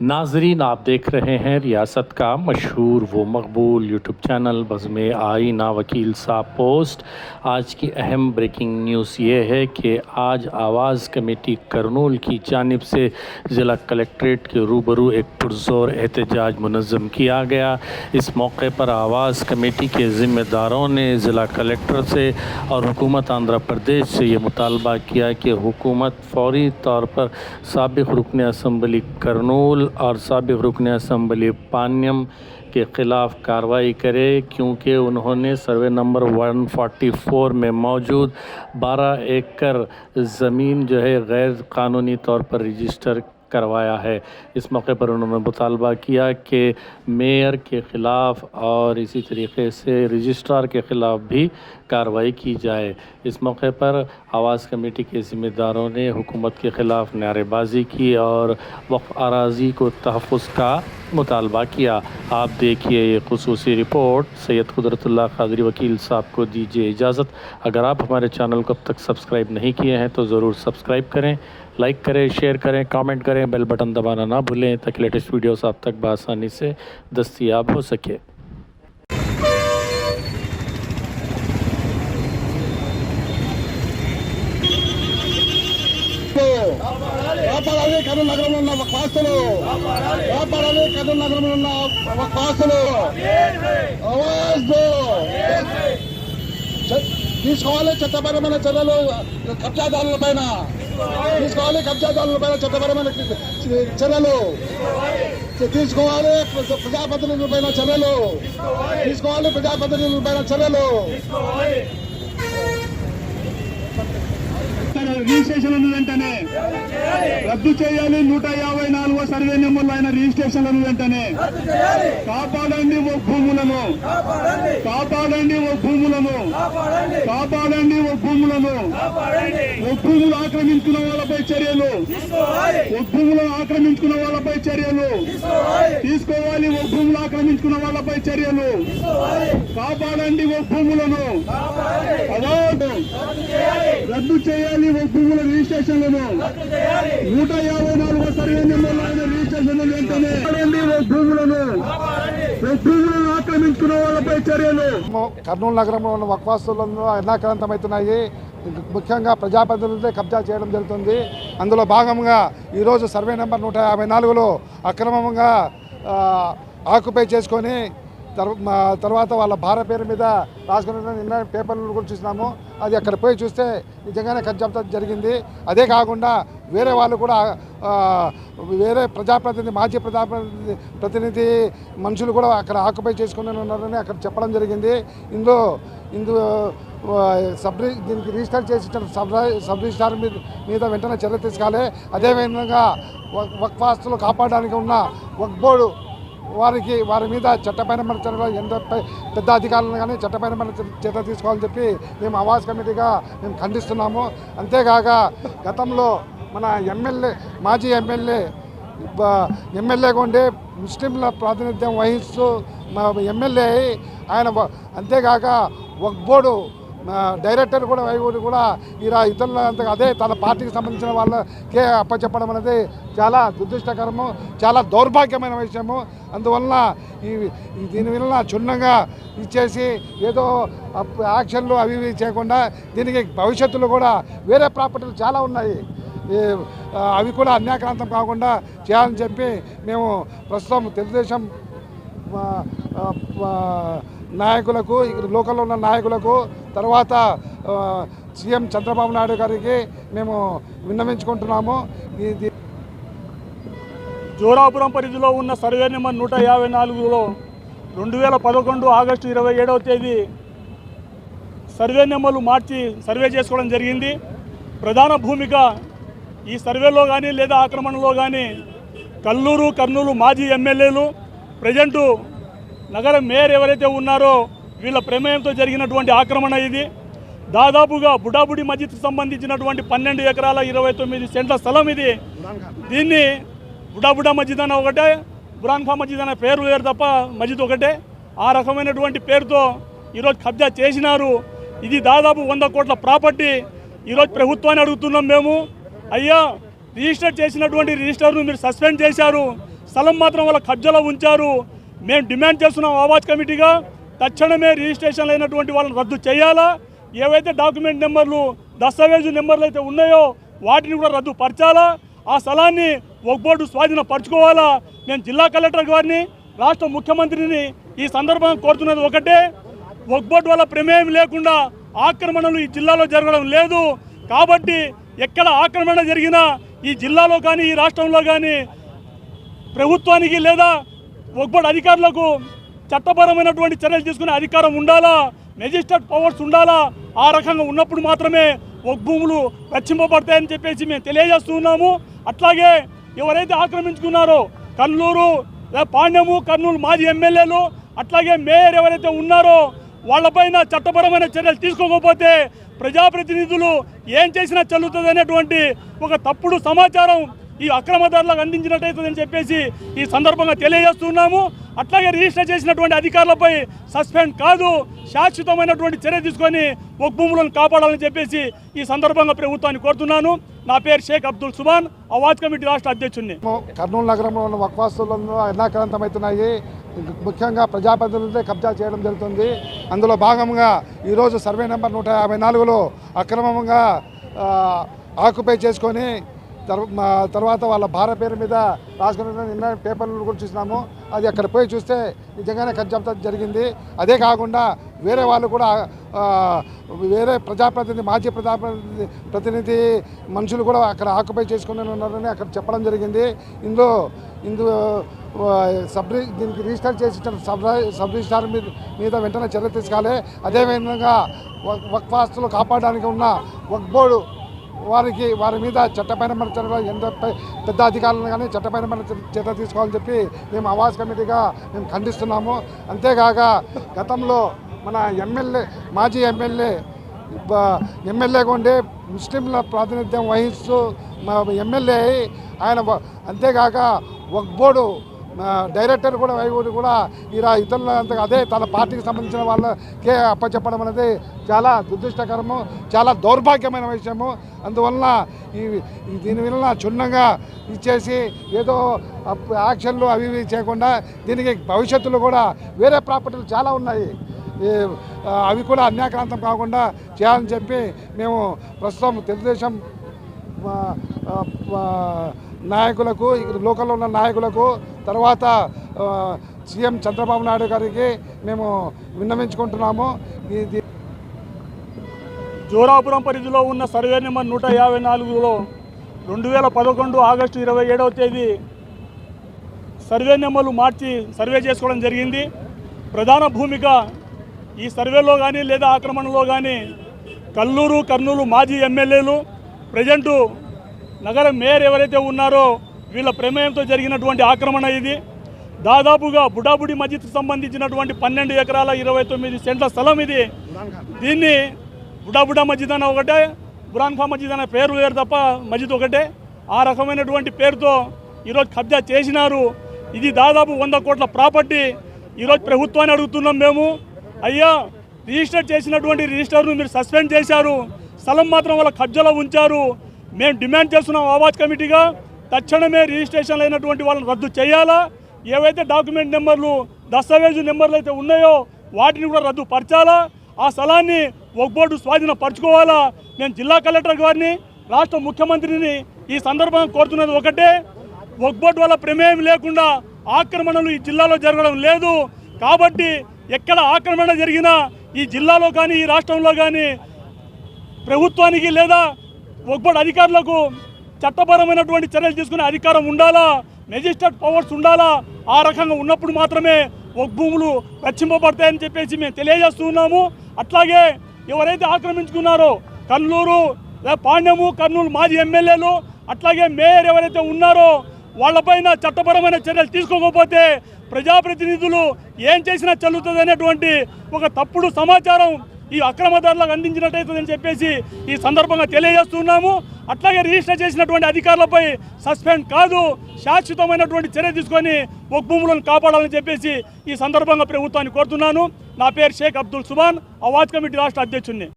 ناظرین، آپ دیکھ رہے ہیں ریاست کا مشہور و مقبول یوٹیوب چینل بزم آئینہ وکیل صاحب پوسٹ۔ آج کی اہم بریکنگ نیوز یہ ہے کہ آج آواز کمیٹی کرنول کی جانب سے ضلع کلیکٹریٹ کے روبرو ایک پرزور احتجاج منظم کیا گیا۔ اس موقع پر آواز کمیٹی کے ذمہ داروں نے ضلع کلیکٹر سے اور حکومت آندھرا پردیش سے یہ مطالبہ کیا کہ حکومت فوری طور پر سابق رکن اسمبلی کرنول اور سابق رکن اسمبلی پانیم کے خلاف کارروائی کرے کیونکہ انہوں نے سروے نمبر 144 میں موجود بارہ ایکڑ زمین جو ہے غیر قانونی طور پر رجسٹر کروایا ہے۔ اس موقع پر انہوں نے مطالبہ کیا کہ میئر کے خلاف اور اسی طریقے سے رجسٹرار کے خلاف بھی کارروائی کی جائے۔ اس موقع پر آواز کمیٹی کے ذمہ داروں نے حکومت کے خلاف نعرے بازی کی اور وقف اراضی کو تحفظ کا مطالبہ کیا۔ آپ دیکھیے یہ خصوصی رپورٹ۔ سید قدرت اللہ قادری وکیل صاحب کو دیجیے اجازت۔ اگر آپ ہمارے چینل کو اب تک سبسکرائب نہیں کیے ہیں تو ضرور سبسکرائب کریں، لائک کریں، شیئر کریں، کامنٹ کریں، بیل بٹن دبانا نہ بھولیں تاکہ لیٹسٹ ویڈیوز آپ تک بآسانی سے دستیاب ہو سکے۔ నగరంలో వ్యాపారాలు కర్నూలు నగరంలో ఉన్న వాస్తులు తీసుకోవాలి చట్టపరమైన చర్యలు కబ్జాదారుల పైన. తీసుకోవాలి కబ్జాదారుల పైన చట్టపరమైన చర్యలు. తీసుకోవాలి ప్రజాప్రతినిధుల పైన చర్యలు. తీసుకోవాలి ప్రజాప్రతినిధుల పైన చర్యలు. రిజిస్ట్రేషన్లను వెంటనే. రద్దు చేయాలి. నూట యాభై నాలుగో సర్వే నెంబర్లో అయిన రిజిస్ట్రేషన్లను వెంటనే. కాపాడండి ఓ భూములను. కాపాడండి ఓ భూములను. కాపాడండి ఓ భూములను. ఓ భూములు ఆక్రమించుకున్న వాళ్ళపై చర్యలు. ఓ భూములను ఆక్రమించుకున్న వాళ్ళపై చర్యలు. తీసుకోవాలి. ఓ భూములు ఆక్రమించుకున్న వాళ్ళపై చర్యలు. కాపాడండి ఓ భూములను. అవార్డు. రద్దు చేయాలి. ఓ భూముల రిజిస్ట్రేషన్లను నూట యాభై నాలుగో సర్వే నెంబర్లో రిజిస్ట్రేషన్లు వెంటనే కాపాడండి ఓ భూములను. ఓ భూములను ఆక్రమించుకున్న వాళ్ళపై చర్యలు. కర్నూలు నగరంలో ఉన్న వక్వాస్తులను ఎన్నాక్రాంతమవుతున్నాయి ముఖ్యంగా ప్రజాప్రతినిధులే కబ్జా చేయడం జరుగుతుంది. అందులో భాగంగా ఈరోజు సర్వే నెంబర్ నూట యాభై నాలుగులో అక్రమంగా ఆక్యుపై చేసుకొని తర్వాత వాళ్ళ భార్య పేరు మీద రాసుకున్న నిన్న పేపర్లు కూడా చూసినాము. అది అక్కడ పోయి చూస్తే నిజంగానే కబ్జా జరిగింది. అదే కాకుండా వేరే వాళ్ళు కూడా వేరే ప్రజాప్రతినిధి మాజీ ప్రజాప్రతినిధి ప్రతినిధి మనుషులు కూడా అక్కడ ఆక్యుపై చేసుకుని ఉన్నారని అక్కడ చెప్పడం జరిగింది. ఇందులో ఇందు సబ్ దీనికి రిజిస్టర్ చేసి సబ్ సబ్ రిజిస్టార్ మీద మీద వెంటనే చర్య తీసుకోవాలి. అదేవిధంగా వక్- వాస్తులు కాపాడడానికి ఉన్న వక్ బోర్డు వారికి వారి మీద చట్టపరమైన చర్యలు ఎంత పెద్ద అధికారులను కానీ చట్టపరమైన చర్య- చర్య తీసుకోవాలని చెప్పి మేము ఆవాస్ కమిటీగా మేము ఖండిస్తున్నాము. అంతేకాక గతంలో మన ఎమ్మెల్యే మాజీ ఎమ్మెల్యే ఎమ్మెల్యేగా ఉండే ముస్లింల ప్రాతినిధ్యం వహిస్తూ మా ఎమ్మెల్యే ఆయన అంతేకాక వక్ బోర్డు డైరెక్టర్ కూడా వైపు కూడా ఇలా ఇతరుల అంతగా అదే తన పార్టీకి సంబంధించిన వాళ్ళకే అప్పచెప్పడం అనేది చాలా దురదృష్టకరము చాలా దౌర్భాగ్యమైన విషయము. అందువలన ఈ దీనివల్ల దీని వలన క్షుణ్ణంగా ఇచ్చేసి ఏదో యాక్షన్లు అవి ఇవి చేయకుండా దీనికి భవిష్యత్తులో కూడా వేరే ప్రాపర్టీలు చాలా ఉన్నాయి. ఈ, అవి కూడా అన్యాక్రాంతం కాకుండా చేయాలని చెప్పి మేము ప్రస్తుతం తెలుగుదేశం నాయకులకు ఇక్కడ లోకల్లో ఉన్న నాయకులకు తర్వాత సీఎం చంద్రబాబు నాయుడు గారికి మేము విన్నవించుకుంటున్నాము. ఇది జోరాపురం పరిధిలో ఉన్న సర్వే నెంబర్ నూట యాభై నాలుగులో రెండు వేల పదకొండు ఆగస్టు ఇరవై ఏడవ తేదీ సర్వే నెంబర్లు మార్చి సర్వే చేసుకోవడం జరిగింది. ప్రధాన భూమిక ఈ సర్వేలో కానీ లేదా ఆక్రమణలో కానీ కల్లూరు కర్నూలు మాజీ ఎమ్మెల్యేలు ప్రజెంటు నగర మేయర్ ఎవరైతే ఉన్నారో వీళ్ళ ప్రమేయంతో జరిగినటువంటి ఆక్రమణ ఇది. దాదాపుగా బుడాబుడి మస్జిద్కి సంబంధించినటువంటి పన్నెండు ఎకరాల ఇరవై తొమ్మిది సెంట్ల స్థలం ఇది. దీన్ని బుడాబుడా మస్జిద్ అన్న ఒకటే బురాన్ ఖా మస్జిద్ అనే పేరు వేరు తప్ప మస్జిద్ ఒకటే. ఆ రకమైనటువంటి పేరుతో ఈరోజు కబ్జా చేసినారు. ఇది దాదాపు వంద కోట్ల ప్రాపర్టీ. ఈరోజు ప్రభుత్వాన్ని అడుగుతున్నాం మేము. అయ్యా రిజిస్టర్ చేసినటువంటి రిజిస్టర్ను మీరు సస్పెండ్ చేశారు. స్థలం మాత్రం వాళ్ళ కబ్జాలో ఉంచారు. మేము డిమాండ్ చేస్తున్నాం ఆవాజ్ కమిటీగా. తక్షణమే రిజిస్ట్రేషన్ అయినటువంటి వాళ్ళని రద్దు చేయాలా? ఏవైతే డాక్యుమెంట్ నెంబర్లు దస్తావేజు నెంబర్లు అయితే ఉన్నాయో వాటిని కూడా రద్దు పరచాలా? ఆ స్థలాన్ని ఒక బోర్డు స్వాధీనం పరచుకోవాలా జిల్లా కలెక్టర్ గారిని రాష్ట్ర ముఖ్యమంత్రిని ఈ సందర్భంగా కోరుతున్నది ఒకటే. ఒక బోర్డు వల్ల ప్రమేయం లేకుండా ఆక్రమణలు ఈ జిల్లాలో జరగడం లేదు. కాబట్టి ఎక్కడ ఆక్రమణ జరిగినా ఈ జిల్లాలో కానీ ఈ రాష్ట్రంలో కానీ ప్రభుత్వానికి లేదా ఒక్కటి అధికారులకు చట్టపరమైనటువంటి చర్యలు తీసుకునే అధికారం ఉండాలా? మెజిస్ట్రేట్ పవర్స్ ఉండాలా? ఆ రకంగా ఉన్నప్పుడు మాత్రమే ఒక భూములు రక్షింపబడతాయని చెప్పేసి మేము తెలియజేస్తున్నాము అట్లాగే ఎవరైతే ఆక్రమించుకున్నారో కల్లూరు పాండ్యము కర్నూలు మాజీ ఎమ్మెల్యేలు అట్లాగే మేయర్ ఎవరైతే ఉన్నారో వాళ్ళపైన చట్టపరమైన చర్యలు తీసుకోకపోతే ప్రజాప్రతినిధులు ఏం చేసినా చెల్లుతుంది అనేటువంటి ఒక తప్పుడు సమాచారం ఈ అక్రమదారులకు అందించినట్టయితుందని చెప్పేసి ఈ సందర్భంగా తెలియజేస్తున్నాము. అట్లాగే రిజిస్టర్ చేసినటువంటి అధికారులపై సస్పెండ్ కాదు శాశ్వతమైనటువంటి చర్య తీసుకొని ఒక భూములను కాపాడాలని చెప్పేసి ఈ సందర్భంగా ప్రభుత్వాన్ని కోరుతున్నాను. నా పేరు షేక్ అబ్దుల్ సుబాన్ అవాజ్ కమిటీ రాష్ట్ర అధ్యక్షుడిని కర్నూలు నగరంలో ఉన్న వక్వాస్తులను ఎన్నాక్రాంతమవుతున్నాయి ముఖ్యంగా ప్రజాప్రతినిధులతో కబ్జా చేయడం జరుగుతుంది. అందులో భాగంగా ఈరోజు సర్వే నెంబర్ నూట యాభై నాలుగులో అక్రమంగా ఆక్యుపై చేసుకొని తర్వాత వాళ్ళ భార్య పేరు మీద రాసుకున్న నిన్న పేపర్లు కూడా చూసినాము. అది అక్కడ పోయి చూస్తే నిజంగానే కబ్జా జరిగింది. అదే కాకుండా వేరే వాళ్ళు కూడా వేరే ప్రజాప్రతినిధి మాజీ ప్రజాప్రతినిధి ప్రతినిధి మనుషులు కూడా అక్కడ ఆక్యుపై చేసుకుని ఉన్నారని అక్కడ చెప్పడం జరిగింది. ఇందులో ఇందులో సబ్ దీనికి రిజిస్టర్ చేసి సబ్ సబ్ రిజిస్టార్ మీద మీద వెంటనే చర్య తీసుకోవాలి. అదేవిధంగా వక్- వక్ఫాస్తులు కాపాడడానికి ఉన్న వక్ బోర్డు వారికి వారి మీద చట్టపైన చర్యలు ఎంత పెద్ద అధికారులను కానీ చట్టపైన చర్య తీసుకోవాలని చెప్పి మేము ఆవాస్ కమిటీగా మేము ఖండిస్తున్నాము. అంతేకాక గతంలో మన ఎమ్మెల్యే మాజీ ఎమ్మెల్యే ఎమ్మెల్యేగా ఉండే ముస్లింల ప్రాతినిధ్యం వహిస్తూ మా ఎమ్మెల్యే ఆయన అంతేకాక వక్ బోర్డు డైరెక్టర్ కూడా వైపు కూడా ఇలా ఇతరులంతా అదే తన పార్టీకి సంబంధించిన వాళ్ళకే అప్పచెప్పడం అనేది చాలా దురదృష్టకరము చాలా దౌర్భాగ్యమైన విషయము. అందువలన ఈ దీని వలన క్షుణ్ణంగా ఇచ్చేసి ఏదో యాక్షన్లు అవి ఇవి చేయకుండా దీనికి భవిష్యత్తులో కూడా వేరే ప్రాపర్టీలు చాలా ఉన్నాయి. ఈ, అవి కూడా అన్యాక్రాంతం కాకుండా చేయాలని చెప్పి మేము ప్రస్తుతం తెలుగుదేశం నాయకులకు లోకల్లో ఉన్న నాయకులకు తర్వాత సీఎం చంద్రబాబు నాయుడు గారికి మేము విన్నవించుకుంటున్నాము. ఇది జోరాపురం పరిధిలో ఉన్న సర్వే నెంబర్ నూట యాభై నాలుగులో రెండు వేల పదకొండు ఆగస్టు ఇరవై ఏడవ తేదీ సర్వే నెంబర్లు మార్చి సర్వే చేసుకోవడం జరిగింది. ప్రధాన భూమిక ఈ సర్వేలో కానీ లేదా ఆక్రమణలో కానీ కల్లూరు కర్నూలు మాజీ ఎమ్మెల్యేలు ప్రజెంటు నగర మేయర్ ఎవరైతే ఉన్నారో వీళ్ళ ప్రమేయంతో జరిగినటువంటి ఆక్రమణ ఇది. దాదాపుగా బుడాబుడి మస్జిద్కి సంబంధించినటువంటి పన్నెండు ఎకరాల ఇరవై తొమ్మిది సెంట్ల స్థలం ఇది. దీన్ని బుడాబుడా మస్జిద్ అన్న ఒకటే బురాన్ ఖా మస్జిద్ అనే పేరు వేరు తప్ప మస్జిద్ ఒకటే. ఆ రకమైనటువంటి పేరుతో ఈరోజు కబ్జా చేసినారు. ఇది దాదాపు వంద కోట్ల ప్రాపర్టీ. ఈరోజు ప్రభుత్వాన్ని అడుగుతున్నాం మేము. అయ్యా రిజిస్టర్ చేసినటువంటి రిజిస్టర్ను మీరు సస్పెండ్ చేశారు. స్థలం మాత్రం వాళ్ళ కబ్జాలో ఉంచారు. మేము డిమాండ్ చేస్తున్నాం ఆవాజ్ కమిటీగా తక్షణమే రిజిస్ట్రేషన్ అయినటువంటి వాళ్ళని రద్దు చేయాలా? ఏవైతే డాక్యుమెంట్ నెంబర్లు దస్తావేజు నెంబర్లు అయితే ఉన్నాయో వాటిని కూడా రద్దు పరచాలా? ఆ స్థలాన్ని ఒక స్వాధీనపరచుకోవాలా? స్వాధీనం మేము జిల్లా కలెక్టర్ గారిని రాష్ట్ర ముఖ్యమంత్రిని ఈ సందర్భంగా కోరుతున్నది ఒకటే. ఒక వల్ల ప్రమేయం లేకుండా ఆక్రమణలు ఈ జిల్లాలో జరగడం లేదు. కాబట్టి ఎక్కడ ఆక్రమణ జరిగినా ఈ జిల్లాలో కానీ ఈ రాష్ట్రంలో కానీ ప్రభుత్వానికి లేదా ఒక్కటి అధికారులకు చట్టపరమైనటువంటి చర్యలు తీసుకునే అధికారం ఉండాలా? మెజిస్ట్రేట్ పవర్స్ ఉండాలా? ఆ రకంగా ఉన్నప్పుడు మాత్రమే ఒక భూములు రక్షింపబడతాయని చెప్పేసి మేము తెలియజేస్తున్నాము అట్లాగే ఎవరైతే ఆక్రమించుకున్నారో కర్నూలు పాండ్యము కర్నూలు మాజీ ఎమ్మెల్యేలు అట్లాగే మేయర్ ఎవరైతే ఉన్నారో వాళ్ళపైన చట్టపరమైన చర్యలు తీసుకోకపోతే ప్రజాప్రతినిధులు ఏం చేసినా చెల్లుతుంది అనేటువంటి ఒక తప్పుడు సమాచారం ఈ అక్రమదారులకు అందించినట్టయితుందని చెప్పేసి ఈ సందర్భంగా తెలియజేస్తున్నాము. అట్లాగే రిజిస్టర్ చేసినటువంటి అధికారులపై సస్పెండ్ కాదు శాశ్వతమైనటువంటి చర్య తీసుకొని ఒక భూములను కాపాడాలని చెప్పేసి ఈ సందర్భంగా ప్రభుత్వాన్ని కోరుతున్నాను. నా పేరు షేక్ అబ్దుల్ సుబాన్ అవాజ్ కమిటీ రాష్ట్ర అధ్యక్షుడిని